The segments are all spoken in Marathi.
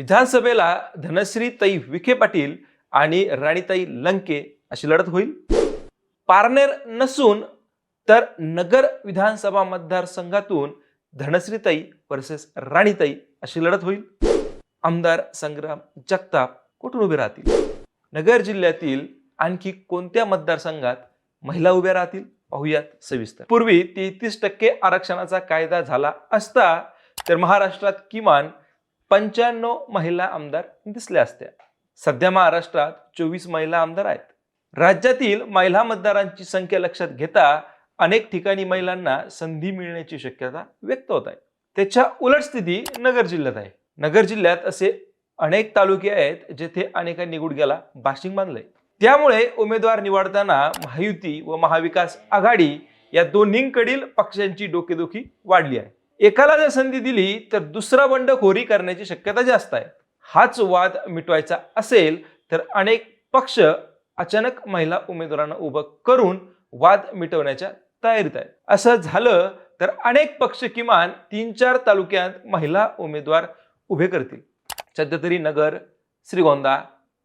विधानसभेला धनश्रीताई विखे पाटील आणि राणीताई लंके अशी लढत होईल. पारनेर नसून तर नगर विधानसभा मतदारसंघातून धनश्रीताई वर्सेस राणीताई अशी लढत होईल. आमदार संग्राम जगताप कुठून उभे राहतील? नगर जिल्ह्यातील आणखी कोणत्या मतदारसंघात महिला उभ्या राहतील? पाहूयात सविस्तर. पूर्वी तेहतीस टक्के आरक्षणाचा कायदा झाला असता तर महाराष्ट्रात किमान पंच्याण्णव महिला आमदार दिसल्या असत्या सध्या महाराष्ट्रात चोवीस महिला आमदार आहेत. राज्यातील महिला मतदारांची संख्या लक्षात घेता अनेक ठिकाणी महिलांना संधी मिळण्याची शक्यता व्यक्त होत आहे. त्याच्या उलट स्थिती नगर जिल्ह्यात आहे. नगर जिल्ह्यात असे अनेक तालुके आहेत जेथे अनेकांनी गुडघ्याला बाशिंग बांधलंय. त्यामुळे उमेदवार निवडताना महायुती व महाविकास आघाडी या दोन्हींकडील पक्षांची डोकेदुखी वाढली आहे. एकाला जर संधी दिली तर दुसरा बंडखोरी करण्याची शक्यता जास्त आहे. हाच वाद मिटवायचा असेल तर अनेक पक्ष अचानक महिला उमेदवारांना उभं करून वाद मिटवण्याच्या तयारीत आहे असं झालं तर अनेक पक्ष किमान तीन चार तालुक्यात महिला उमेदवार उभे करतील. सध्या तरी नगर श्रीगोंदा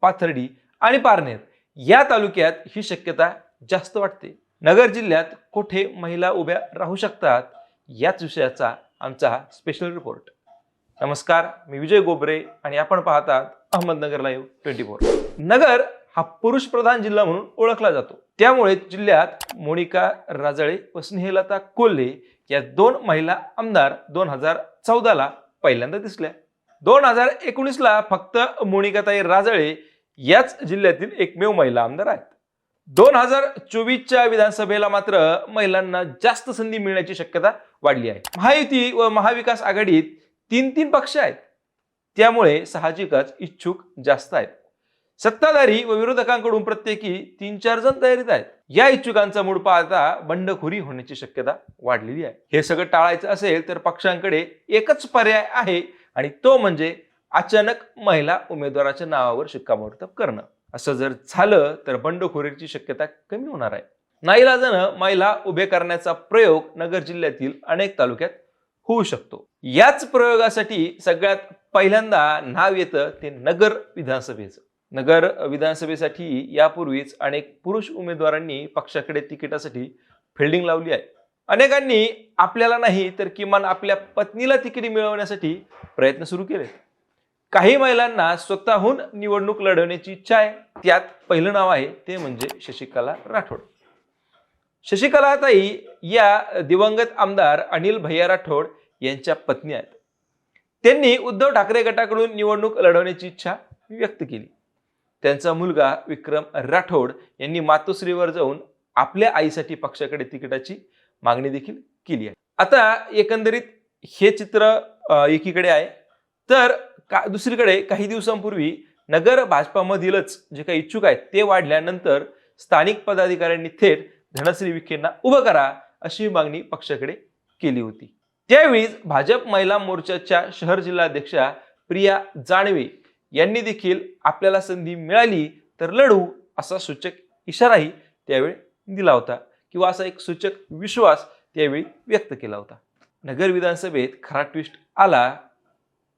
पाथर्डी आणि पारनेर या तालुक्यात ही शक्यता जास्त वाटते. नगर जिल्ह्यात कुठे महिला उभ्या राहू शकतात याच विषयाचा आमचा हा स्पेशल रिपोर्ट नमस्कार मी विजय गोबरे आणि आपण पाहतात Ahmednagar live twenty four Nagar हा पुरुष प्रधान जिल्हा म्हणून ओळखला जातो. त्यामुळे जिल्ह्यात मोनिका राजळे व स्नेहलता कोल्हे या दोन महिला आमदार दोन हजार चौदाला पहिल्यांदा दिसल्या. दोन हजार एकोणीसला फक्त मोनिकाताई राजळे याच जिल्ह्यातील एकमेव महिला आमदार आहेत. दोन हजार चोवीसच्या विधानसभेला मात्र महिलांना जास्त संधी मिळण्याची शक्यता वाढली आहे. महायुती व महाविकास आघाडीत तीन तीन पक्ष आहेत. त्यामुळे साहजिकच इच्छुक जास्त आहेत. सत्ताधारी व विरोधकांकडून प्रत्येकी तीन चार जण तयारीत आहेत. या इच्छुकांचा मूड पाहता बंडखोरी होण्याची शक्यता वाढलेली आहे. हे सगळं टाळायचं असेल तर पक्षांकडे एकच पर्याय आहे आणि तो म्हणजे अचानक महिला उमेदवाराच्या नावावर शिक्कामोर्तब करणं. असं जर झालं तर बंडखोरीची शक्यता कमी होणार आहे. नाईलाजानं महिला उभे करण्याचा प्रयोग नगर जिल्ह्यातील अनेक तालुक्यात होऊ शकतो. याच प्रयोगासाठी सगळ्यात पहिल्यांदा नाव येतं ते नगर विधानसभेचं. नगर विधानसभेसाठी यापूर्वीच अनेक पुरुष उमेदवारांनी पक्षाकडे तिकिटासाठी फिल्डिंग लावली आहे. अनेकांनी आपल्याला नाही तर किमान आपल्या पत्नीला तिकीट मिळवण्यासाठी प्रयत्न सुरू केले काही महिलांना स्वतःहून निवडणूक लढवण्याची इच्छा आहे. त्यात पहिलं नाव आहे ते म्हणजे शशिकला राठोड. शशिकलाताई या दिवंगत आमदार अनिल भैया राठोड यांच्या पत्नी आहेत. त्यांनी उद्धव ठाकरे गटाकडून निवडणूक लढवण्याची इच्छा व्यक्त केली. त्यांचा मुलगा विक्रम राठोड यांनी मातोश्रीवर जाऊन आपल्या आईसाठी पक्षाकडे तिकिटाची मागणी देखील केली आहे. आता एकंदरीत हे चित्र एकीकडे आहे. तर का दुसरीकडे काही दिवसांपूर्वी नगर भाजपामधीलच जे काही इच्छुक आहेत ते वाढल्यानंतर स्थानिक पदाधिकाऱ्यांनी थेट धनश्री विखेंना उभं करा अशी मागणी पक्षाकडे केली होती. त्यावेळीच भाजप महिला मोर्चाच्या शहर जिल्हाध्यक्षा प्रिया जाणवे यांनी देखील आपल्याला संधी मिळाली तर लढू असा सूचक इशाराही त्यावेळी दिला होता किंवा असा एक सूचक विश्वास त्यावेळी व्यक्त केला होता. नगर विधानसभेत खरा ट्विस्ट आला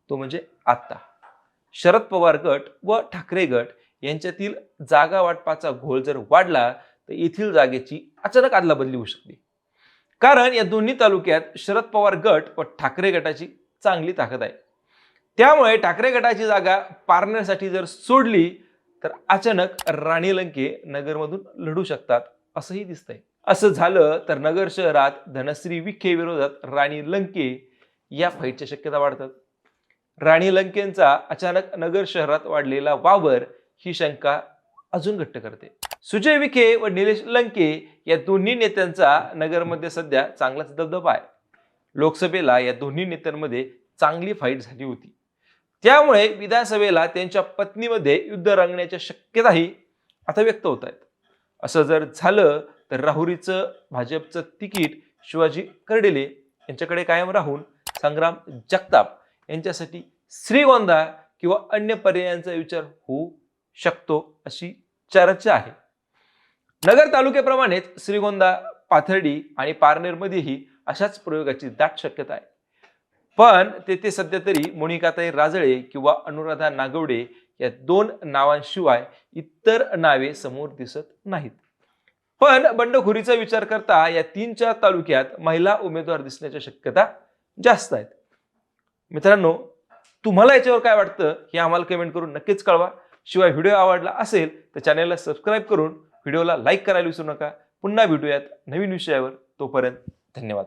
तो म्हणजे आत्ता. शरद पवार गट व ठाकरे गट यांच्यातील जागा वाटपाचा घोळ जर वाढला तर येथील जागेची अचानक अदलाबदली होऊ शकते. कारण या दोन्ही तालुक्यात शरद पवार गट व ठाकरे गटाची चांगली ताकद आहे. त्यामुळे ठाकरे गटाची जागा पारण्यासाठी जर सोडली तर अचानक राणी लंके नगरमधून लढू शकतात असंही दिसतंय. असं झालं तर नगर शहरात धनश्री विखे विरोधात राणी लंके या फाईटच्या शक्यता वाढतात. राणी लंकेंचा अचानक नगर शहरात वाढलेला वावर ही शंका अजून घट्ट करते. सुजय विखे व निलेश लंके या दोन्ही नेत्यांचा नगरमध्ये सध्या चांगलाच दबदबा आहे. लोकसभेला या दोन्ही नेत्यांमध्ये चांगली फाईट झाली होती. त्यामुळे विधानसभेला त्यांच्या पत्नीमध्ये युद्ध रंगण्याच्या शक्यताही आता व्यक्त होत आहेत. असं जर झालं तर राहुरीचं भाजपचं तिकीट शिवाजी कर्डेले यांच्याकडे कायम राहून संग्राम जगताप यांच्यासाठी श्रीगोंदा किंवा अन्य पर्यायांचा विचार होऊ शकतो अशी चर्चा आहे. नगर तालुक्याप्रमाणेच श्रीगोंदा पाथर्डी आणि पारनेरमध्येही अशाच प्रयोगाची दाट शक्यता आहे. पण तेथे सध्या तरी मोनिकाताई राजळे किंवा अनुराधा नागवडे या दोन नावांशिवाय इतर नावे समोर दिसत नाहीत. पण बंडखोरीचा विचार करता या तीन चार तालुक्यात महिला उमेदवार दिसण्याच्या शक्यता जास्त आहेत. मित्रांनो तुम्हाला याच्यावर काय वाटतं हे आम्हाला कमेंट करून नक्कीच कळवा. शिवाय व्हिडिओ आवडला असेल तर चॅनलला सबस्क्राईब करून व्हिडिओला लाईक करायला विसरू नका. पुन्हा भेटूयात नवीन विषयावर. तोपर्यंत धन्यवाद.